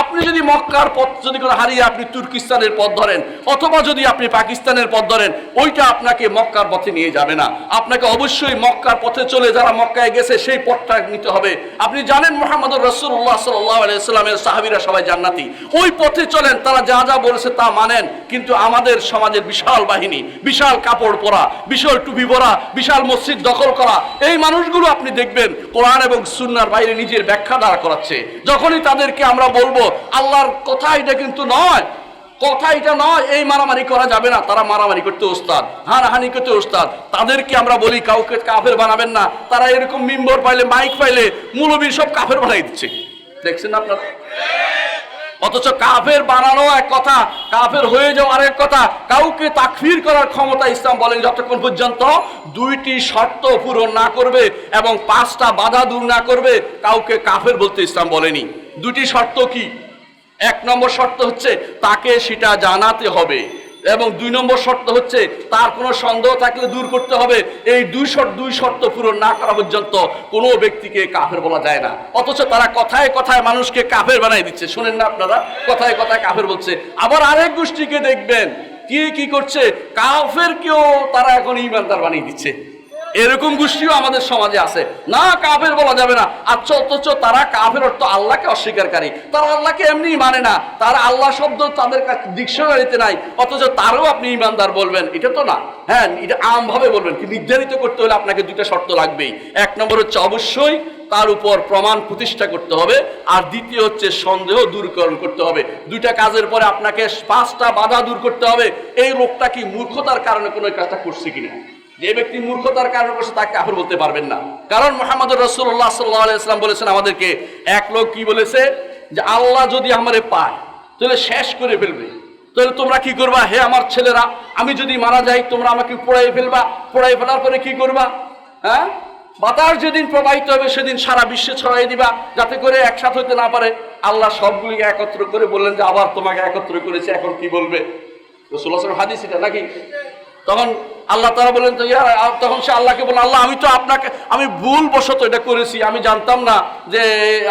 আপনি যদি মক্কার পথ যদি করে হারিয়ে আপনি তুর্কিস্তানের পথ ধরেন, অথবা যদি আপনি পাকিস্তানের পথ ধরেন, ওইটা আপনাকে মক্কার পথে নিয়ে যাবে না। আপনাকে অবশ্যই মক্কার পথে চলে যারা মক্কায় গেছে, সেই পথটা নিতে হবে। আপনি জানেন মোহাম্মদ রসুল্লাহ সাল্লাহ আলাইস্লামের সাহাবিরা সবাই জান্নাতি। ওই পথে চলেন, তারা যা যা বলেছে তা মানেন, কিন্তু আমাদের সমাজের বিশাল বাহিনী, বিশাল কাপড় পরা, বিশাল টুপি পরা, বিশাল মসজিদ দখল করা, এই মানুষগুলো আপনি দেখবেন কোরআন এবং সুন্নার বাইরে নিজের ব্যাখ্যা দ্বারা করাচ্ছে। যখনই তাদেরকে আমরা বলব আল্লাহর কথা এটা কিন্তু নয়। কথা এটা নয়, এই মারামারি করা যাবে না। তারা মারামারি করতে ওস্তাদ, হানাহানি করতে ওস্তাদ। তাদেরকে আমরা বলি, কাউকে কাফের বানাবেন না। তারা এরকম মিম্বর পাইলে, মাইক পাইলে মূলবীর সব কাফের বানাই দিচ্ছে। দেখছেন আপনারা? অথচ কাফের বানানো এক কথা, কাফের হয়ে যাওয়া আরেক কথা। কাউকে তাকফির করার ক্ষমতা ইসলাম বলেন যতক্ষণ পর্যন্ত দুইটি শর্ত পূরণ না করবে এবং পাঁচটা বাধা দূর না করবে, কাউকে কাফের বলতে ইসলাম বলেনি। দুটি শর্ত কি? এক নম্বর শর্ত হচ্ছে তাকে সেটা জানাতে হবে এবং দুই নম্বর শর্ত হচ্ছে তার কোনো সন্দেহ থাকলে দূর করতে হবে। এই দুই শর্ত দুই শর্ত পূরণ না করা পর্যন্ত কোনো ব্যক্তিকে কাফের বলা যায় না। অথচ তারা কথায় কথায় মানুষকে কাফের বানাই দিচ্ছে। শোনেন না আপনারা, কথায় কথায় কাফের বলছে। আবার আরেক গোষ্ঠীকে দেখবেন, কি কি করছে? কাফের কেউ, তারা এখন ইমানদার বানিয়ে দিচ্ছে। এরকম গোষ্ঠীও আমাদের সমাজে আছে। না কাফের বলা যাবে না। আচ্ছা অথচ তারা কাফের অর্থ আল্লাহকে অস্বীকারী। তারা আল্লাহকে এমনি মানে না। তারা আল্লাহ শব্দ তাদের ডিকশনারিতে নাই। অথচ তারও আপনি ইমানদার বলবেন। এটা তো না। হ্যাঁ এটা আমভাবে বলবেন কি নির্ধারিত করতে হলে আপনাকে দুইটা শর্ত লাগবেই। এক নম্বর হচ্ছে অবশ্যই তার উপর প্রমাণ প্রতিষ্ঠা করতে হবে। আর দ্বিতীয় হচ্ছে সন্দেহ দূরকরণ করতে হবে। দুইটা কাজের পরে আপনাকে পাঁচটা বাধা দূর করতে হবে। এই লোকটা কি মূর্খতার কারণে কোনো কাজটা করছে কিনা? যে ব্যক্তি মূর্খতার কারণে করছে তাকে কাফের বলতে পারবেন না। কারণ মোহাম্মদ রসুল্লাহ সাল্লাহ ইসলাম বলেছেন আমাদেরকে, এক লোক কি বলেছে? যে আল্লাহ যদি আমারে পায়, তাহলে শেষ করে ফেলবে। তাহলে তোমরা কি করবা? হে আমার ছেলেরা, আমি যদি মারা যাই, তোমরা আমাকে পোড়াই ফেলবা। পোড়াই ফেলার পরে কি করবা? হ্যাঁ? বাতাস যেদিন প্রবাহিত হবে, সেদিন সারা বিশ্বে ছড়াই দিবা, যাতে করে একসাথ হতে না পারে। আল্লাহ সবগুলিকে একত্র করে বললেন যে, আবার তোমাকে একত্র করেছে, এখন কি বলবে? রসুল্লাহ হাদিস এটা নাকি? তখন আল্লাহ তারা বলেন তো, ইয়া তখন সে আল্লাহকে বলেন আল্লাহ, আমি তো আপনাকে, আমি ভুল বশত এটা করেছি, আমি জানতাম না যে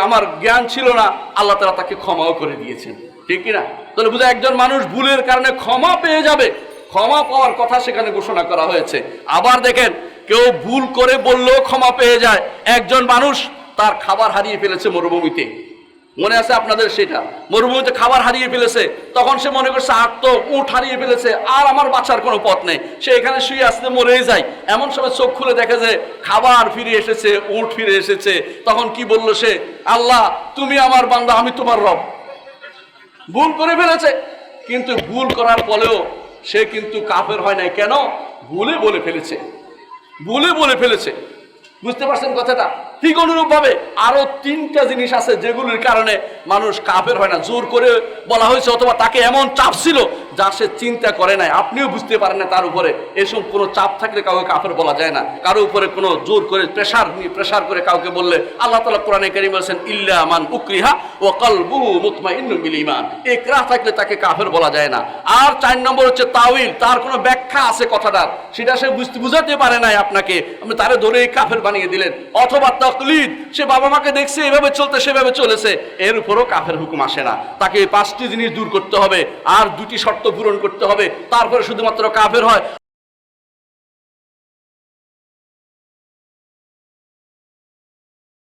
আমার জ্ঞান ছিল না। আল্লাহ তারা তাকে ক্ষমাও করে দিয়েছেন। ঠিক কি না তাহলে বুঝে একজন মানুষ ভুলের কারণে ক্ষমা পেয়ে যাবে। ক্ষমা পাওয়ার কথা সেখানে ঘোষণা করা হয়েছে। আবার দেখেন, কেউ ভুল করে বললেও ক্ষমা পেয়ে যায়। একজন মানুষ তার খাবার হারিয়ে ফেলেছে মরুভূমিতে। মনে আছে আপনাদের সেটা? মরুভূমিতে খাবার হারিয়ে ফেলেছে, তখন সে মনে করছে, আর তো উঠ হারিয়ে ফেলেছে, আর আমার বাঁচার কোনো পথ নেই। সে এখানে শুয়ে আসতে মরেই যায়। এমন সময় চোখ খুলে দেখে যে খাবার ফিরে এসেছে, উঠ ফিরে এসেছে। তখন কি বলল সে? আল্লাহ, তুমি আমার বান্দা, আমি তোমার রব। ভুল করে ফেলেছে। কিন্তু ভুল করার পরেও সে কিন্তু কাফের হয় নাই। কেন? ভুলে বলে ফেলেছে। ভুলে বলে ফেলেছে। বুঝতে পারছেন কথাটা? ঠিক অনুরূপভাবে আরও তিনটা জিনিস আছে যেগুলির কারণে মানুষ কাফের হয় না। জোর করে বলা হয়েছে, অথবা তাকে এমন চাপ ছিল যা সে চিন্তা করে নাই। আপনিও বুঝতে পারেন না তার উপরে এসব কোনো চাপ থাকলে কাউকে কাফের বলা যায় না। কারও উপরে কোনো জোর করে প্রেশার নিয়ে প্রেশার করে কাউকে বললে আল্লাহ তালা কোরআনে কারিম বলছেন, ইল্লা আমান উকরিহা ও কলবু মুতমা বিল ইমান একরা থাকলে তাকে কাফের বলা যায় না। আর চার নম্বর হচ্ছে তাওইল তার কোনো ব্যাখ্যা আছে কথাটার, সেটা সে বুঝতে বুঝাতে পারে নাই আপনাকে। আপনি তারে ধরে কাফের বানিয়ে দিলেন। অথবা তকলিদ সে বাবা মাকে দেখছে, এভাবে চলতে, সেভাবে চলেছে। এর উপরও কাফের হুকুম আসে না। তাকে পাঁচটি জিনিস দূর করতে হবে, আর দুটি শর্ত পূরণ করতে হবে। তারপরে শুধুমাত্র কাফের হয়।